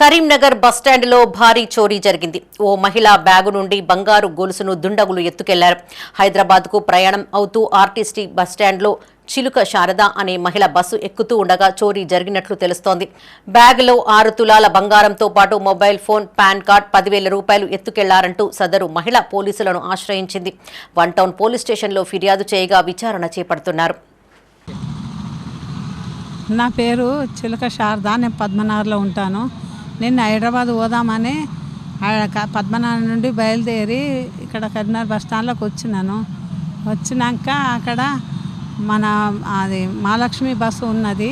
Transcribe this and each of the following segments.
కరీంనగర్ బస్టాండ్లో భారీ చోరీ జరిగింది. ఓ మహిళ బ్యాగు నుండి బంగారు గొలుసును దుండగులు ఎత్తుకెళ్ళారు. హైదరాబాద్కు ప్రయాణం అవుతూ ఆర్టీసీ బస్టాండ్లో చిలుక శారద అనే మహిళ బస్సు ఎక్కుతూ ఉండగా చోరీ జరిగినట్లు తెలుస్తోంది. బ్యాగ్లో ఆరు తులాల బంగారంతో పాటు మొబైల్ ఫోన్ పాన్ కార్డ్ పదివేల రూపాయలు ఎత్తుకెళ్ళారంటూ సదరు మహిళ పోలీసులను ఆశ్రయించింది. వన్ టౌన్ పోలీస్ స్టేషన్లో ఫిర్యాదు చేయగా విచారణ చేపడుతున్నారు. నా పేరు చిలుక శారద నేను పద్మనగర్లో ఉంటాను. నేను హైదరాబాద్ పోదామని పద్మనాభం నుండి బయలుదేరి ఇక్కడ కరీంనగర్ బస్ స్టాండ్లోకి వచ్చినాను. వచ్చినాక అక్కడ మన అది మహాలక్ష్మి బస్సు ఉన్నది.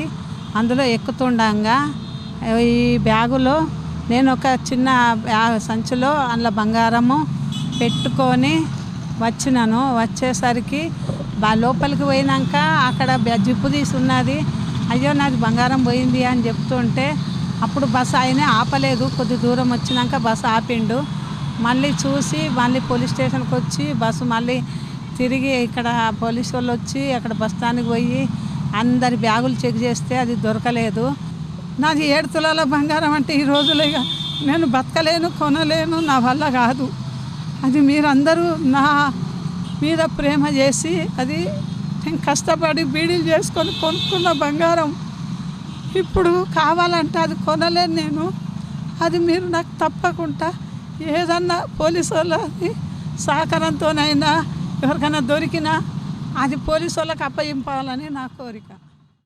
అందులో ఎక్కుతుండగా ఈ బ్యాగులో నేను ఒక చిన్న సంచిలో అందులో బంగారము పెట్టుకొని వచ్చినాను. వచ్చేసరికి లోపలికి పోయినాక అక్కడ జిప్పు తీసి ఉన్నది. అయ్యో నాది బంగారం పోయింది అని చెప్తుంటే అప్పుడు బస్సు ఆయన ఆపలేదు. కొద్ది దూరం వచ్చినాక బస్సు ఆపిండు. మళ్ళీ చూసి మళ్ళీ పోలీస్ స్టేషన్కి వచ్చి బస్సు మళ్ళీ తిరిగి ఇక్కడ పోలీసు వాళ్ళు వచ్చి అక్కడ బస్ స్టాండ్కి పోయి అందరి బ్యాగులు చెక్ చేస్తే అది దొరకలేదు. నాది ఏడు తులాల బంగారం అంటే ఈ రోజులు ఇక నేను బతకలేను కొనలేను నా వల్ల కాదు. అది మీరందరూ నా మీద ప్రేమ చేసి అది నేను కష్టపడి బీడీలు చేసుకొని కొనుక్కున్న బంగారం. ఇప్పుడు కావాలంటే అది కొనలేను నేను. అది మీరు నాకు తప్పకుండా ఏదన్నా పోలీసు వాళ్ళని సహకారంతోనైనా ఎవరికైనా దొరికినా అది పోలీసు వాళ్ళకి అప్పగింపాలని నా కోరిక.